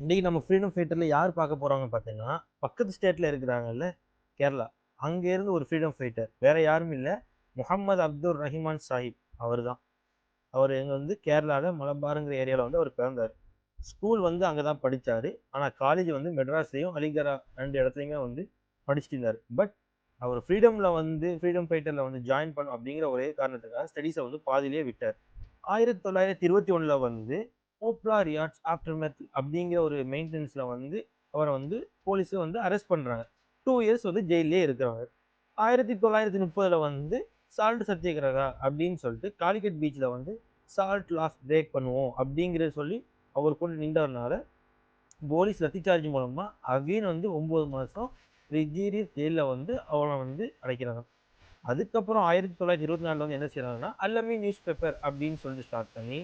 இன்றைக்கி நம்ம ஃப்ரீடம் ஃபைட்டரில் யார் பார்க்க போகிறாங்க பார்த்தீங்கன்னா பக்கத்து ஸ்டேட்டில் இருக்கிறாங்கல்ல கேரளா. அங்கேருந்து ஒரு ஃப்ரீடம் ஃபைட்டர் வேற யாரும் இல்லை. முகமது அப்துல் ரஹிமான் சாஹிப் அவர் தான் அவர் எங்கே வந்து கேரளாவில் மலபாருங்கிற ஏரியாவில் வந்து அவர் பிறந்தார். ஸ்கூல் வந்து அங்கே தான் படித்தார் ஆனால் காலேஜ் வந்து மெட்ராஸ்லேயும் அலிகரா ரெண்டு இடத்துலையுமே வந்து படிச்சுட்டு இருந்தார் பட் அவர் ஃப்ரீடமில் வந்து ஃப்ரீடம் ஃபைட்டரில் வந்து ஜாயின் பண்ணும் அப்படிங்கிற ஒரே காரணத்துக்காக ஸ்டடீஸை வந்து பாதியிலே விட்டார். ஆயிரத்தி தொள்ளாயிரத்தி இருபத்தி ஒன்றில் வந்து போப்லா ரியாட்ஸ் ஆஃப்டர் மெத் அப்படிங்கிற ஒரு மெயின்டெனன்ஸில் வந்து அவரை வந்து போலீஸு வந்து அரெஸ்ட் பண்ணுறாங்க டூ இயர்ஸ் வந்து ஜெயிலே இருக்கிறாங்க. ஆயிரத்தி தொள்ளாயிரத்தி முப்பதில் வந்து சால்ட் சத்தியகிரகா அப்படின்னு சொல்லிட்டு காலிக்கட் பீச்சில் வந்து சால்ட் லாஸ் பிரேக் பண்ணுவோம் அப்படிங்கிறத சொல்லி அவர் கொண்டு நின்றதுனால போலீஸ் லத்தி சார்ஜ் மூலமாக அகைன் வந்து ஒம்பது மாதம் ரிஜீரியஸ் ஜெயிலில் வந்து அவனை வந்து அடைக்கிறாங்க. அதுக்கப்புறம் ஆயிரத்தி தொள்ளாயிரத்தி இருபத்தி நாலில் வந்து என்ன செய்கிறாங்கன்னா அல்லமி நியூஸ் பேப்பர் அப்படின்னு சொல்லிட்டு ஸ்டார்ட் பண்ணி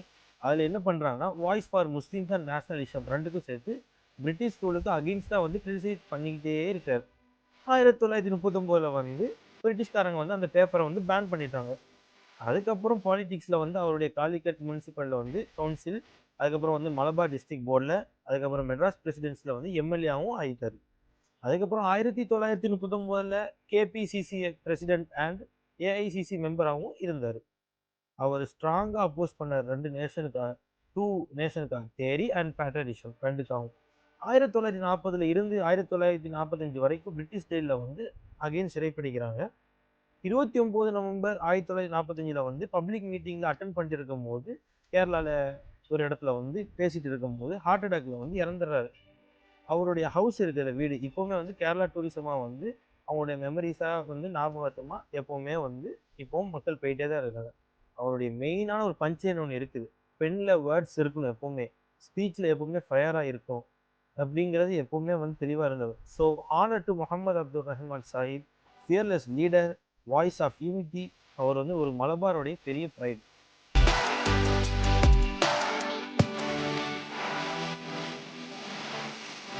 அதில் என்ன பண்ணுறாங்கன்னா voice for Muslims and nationalism ரெண்டுக்கும் சேர்த்து பிரிட்டிஷ் ஸ்கூலுக்கு அகெயின்ஸ்டாக வந்து கிரிட்டிசைஸ் பண்ணிக்கிட்டே இருக்கார். ஆயிரத்தி தொள்ளாயிரத்தி முப்பத்தொம்போதில் வந்து பிரிட்டிஷ்காரங்க வந்து அந்த பேப்பரை வந்து பேன் பண்ணிட்டாங்க. அதுக்கப்புறம் பாலிடிக்ஸில் வந்து அவருடைய காலிக்கட் முனிசிபலில் வந்து கவுன்சில் அதுக்கப்புறம் வந்து மலபார் டிஸ்ட்ரிக்ட் போர்டில் அதுக்கப்புறம் மெட்ராஸ் பிரசிடென்சியில் வந்து எம்எல்ஏவும் ஆகிட்டார் அதுக்கப்புறம் ஆயிரத்தி தொள்ளாயிரத்தி முப்பத்தொம்போதில் கேபிசிசி பிரசிடென்ட் அண்ட் ஏஐசிசி மெம்பராகவும் இருந்தார். அவர் ஸ்ட்ராங்காக அப்போஸ் பண்ண ரெண்டு நேஷனுக்காக டூ நேஷனுக்காக தேரி அண்ட் பேட்ரடிஷன் ரெண்டுக்காகவும் ஆயிரத்தி தொள்ளாயிரத்தி நாற்பதுல இருந்து ஆயிரத்தி தொள்ளாயிரத்தி நாற்பத்தஞ்சு வரைக்கும் பிரிட்டிஷ் ஜெயிலில் வந்து அகைன் சிறைப்பிடிக்கிறாங்க. இருபத்தி ஒம்பது நவம்பர் ஆயிரத்தி தொள்ளாயிரத்தி நாற்பத்தஞ்சில் வந்து பப்ளிக் மீட்டிங்கில் அட்டன் பண்ணிட்டு இருக்கும்போது கேரளாவில் ஒரு இடத்துல வந்து பேசிகிட்டு இருக்கும்போது ஹார்ட் அட்டாக்ல வந்து இறந்துடுறாரு. அவருடைய ஹவுஸ் இருக்கிற வீடு இப்போவுமே வந்து கேரளா டூரிசமாக வந்து அவங்களுடைய மெமரிஸாக வந்து ஞாபகத்தமாக எப்போவுமே வந்து இப்போவும் மக்கள் போயிட்டே தான் இருக்காங்க. அவருடைய மெயினான ஒரு பஞ்சைன் ஒன்று இருக்குது? பெண்ணில் வேர்ட்ஸ் இருக்கணும் எப்போவுமே. ஸ்பீச்சில் எப்போவுமே ஃபயராக இருக்கும். அப்படிங்கிறது எப்போவுமே வந்து தெளிவாக இருந்தவர் so honour to Mohammed Abdul Rahman Sahib fearless leader voice of unity அவர் வந்து ஒரு மலபாரோடைய பெரிய ப்ரைட்